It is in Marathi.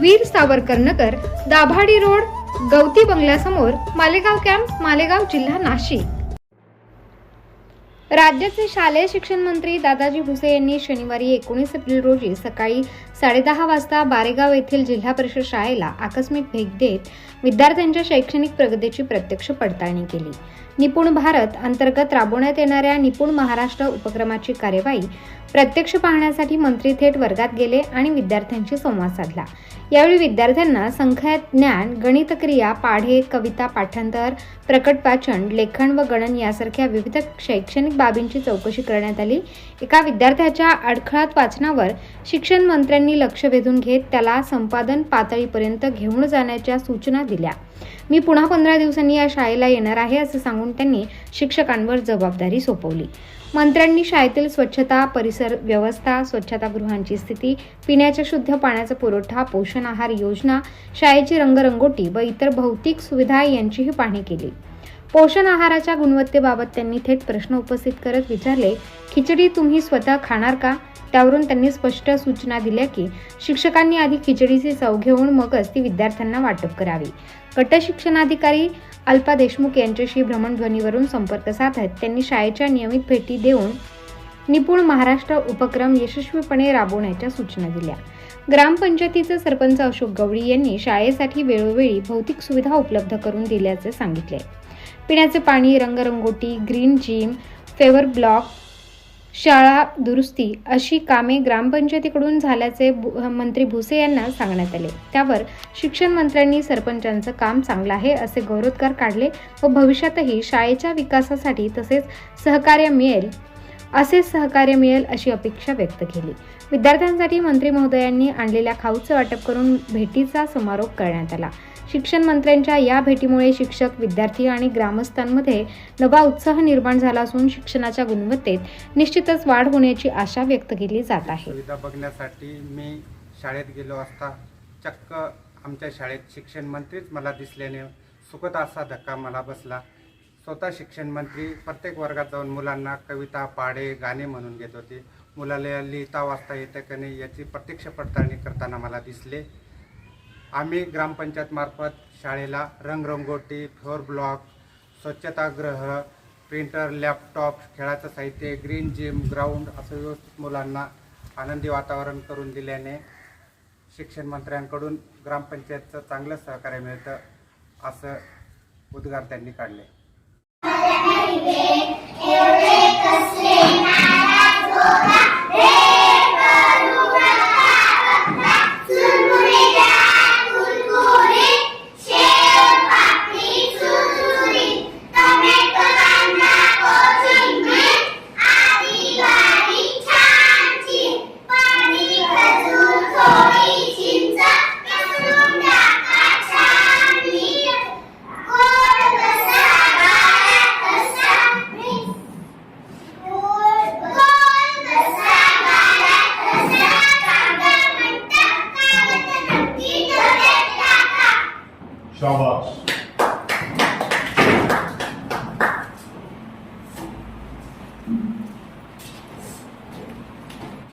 वीर सावरकर नगर दाभाडी रोड गवती बंगल्यासमोर मालेगाव कॅम्प मालेगाव जिल्हा नाशिक. राज्याचे शालेय शिक्षण मंत्री दादाजी भुसे यांनी शनिवारी एकोणीस एप्रिल रोजी सकाळी साडेदहा वाजता बारेगाव येथील जिल्हा परिषद शाळेला आकस्मिक भेट देत विद्यार्थ्यांच्या शैक्षणिक प्रगतीची प्रत्यक्ष पडताळणी केली. निपुण भारत अंतर्गत राबवण्यात येणाऱ्या निपुण महाराष्ट्र उपक्रमाची कार्यवाही प्रत्यक्ष पाहण्यासाठी मंत्री थेट वर्गात गेले आणि विद्यार्थ्यांशी संवाद साधला. यावेळी विद्यार्थ्यांना संख्या ज्ञान गणितक्रिया पाढे कविता पाठांतर प्रकट वाचन लेखन व गणन यासारख्या विविध शैक्षणिक बाबींची चौकशी करण्यात आली. एका विद्यार्थ्याच्या अडखळात वाचनावर शिक्षण मंत्र्यांनी लक्ष वेधून घेत त्याला संपादन पातळीपर्यंत घेऊन जाण्याच्या सूचना दिल्या. मी पुन्हा पंधरा दिवसांनी या शाळेला येणार आहे असं सांगून त्यांनी शिक्षकांवर जबाबदारी सोपवली. मंत्र्यांनी शाळेतील स्वच्छता परिसर व्यवस्था स्वच्छतागृहांची स्थिती पिण्याच्या शुद्ध पाण्याचा पुरवठा पोषण आहार योजना शाळेची रंगरंगोटी व इतर भौतिक सुविधा यांचीही पाहणी केली. पोषण आहाराच्या गुणवत्तेबाबत त्यांनी थेट प्रश्न उपस्थित करत विचारले खिचडी तुम्ही स्वतः खाणार का? त्यावरून त्यांनी स्पष्ट सूचना दिल्या की शिक्षकांनी आधी खिचडीची चव घेऊन मगच ती विद्यार्थ्यांना वाटप करावी. गट शिक्षणाधिकारी अल्पा देशमुख यांच्याशी भ्रमणध्वनीवरून संपर्क साधत त्यांनी शाळेच्या नियमित भेटी देऊन निपुण महाराष्ट्र उपक्रम यशस्वीपणे राबवण्याच्या सूचना दिल्या. ग्रामपंचायतीचे सरपंच अशोक गवळी यांनी शाळेसाठी वेळोवेळी भौतिक सुविधा उपलब्ध करून दिल्याचे सांगितले. पिण्याचे पाणी रंगरंगोटी ग्रीन जिम फेवर ब्लॉक शाळा दुरुस्ती अशी कामे ग्रामपंचायतीकडून झाल्याचे भु- मंत्री भुसे यांना सांगण्यात आले. त्यावर शिक्षण मंत्र्यांनी सरपंचांचं काम चांगलं आहे असे गौरवोद्गार काढले व भविष्यातही शाळेच्या विकासासाठी तसेच सहकार्य मिळेल असे सहकार्य मिळेल अशी अपेक्षा व्यक्त केली. विद्यार्थ्यांसाठी मंत्री महोदयांनी आणलेल्या खाऊचं वाटप करून भेटीचा समारोप करण्यात आला. शिक्षण मंत्र्यांच्या या भेटीमुळे शिक्षक विद्यार्थी आणि ग्रामस्थांमध्ये नवा उत्साह निर्माण झाला असून शिक्षणाच्या गुणवत्तेत निश्चितच वाढ होण्याची आशा व्यक्त केली जात आहे. सुविधा बघण्यासाठी मी शाळेत गेलो असता चक्क आमच्या शाळेत शिक्षण मंत्रीच मला दिसल्याने सुखद असा धक्का मला बसला. स्वतः शिक्षण मंत्री प्रत्येक वर्गात जाऊन मुलांना कविता पाडे गाणे म्हणून घेत होते. मुलाला लिहिता वाचता येतं का नाही याची प्रत्यक्ष पडताळणी करताना मला दिसले. आम्ही ग्रामपंचायतमार्फत शाळेला रंगरंगोटी फ्लोअर ब्लॉक स्वच्छतागृह प्रिंटर लॅपटॉप खेळाचं साहित्य ग्रीन जिम ग्राउंड असं व्यवस्थित मुलांना आनंदी वातावरण करून दिल्याने शिक्षण मंत्र्यांकडून ग्रामपंचायतचं चांगलं सहकार्य मिळतं असं उद्गार त्यांनी काढले.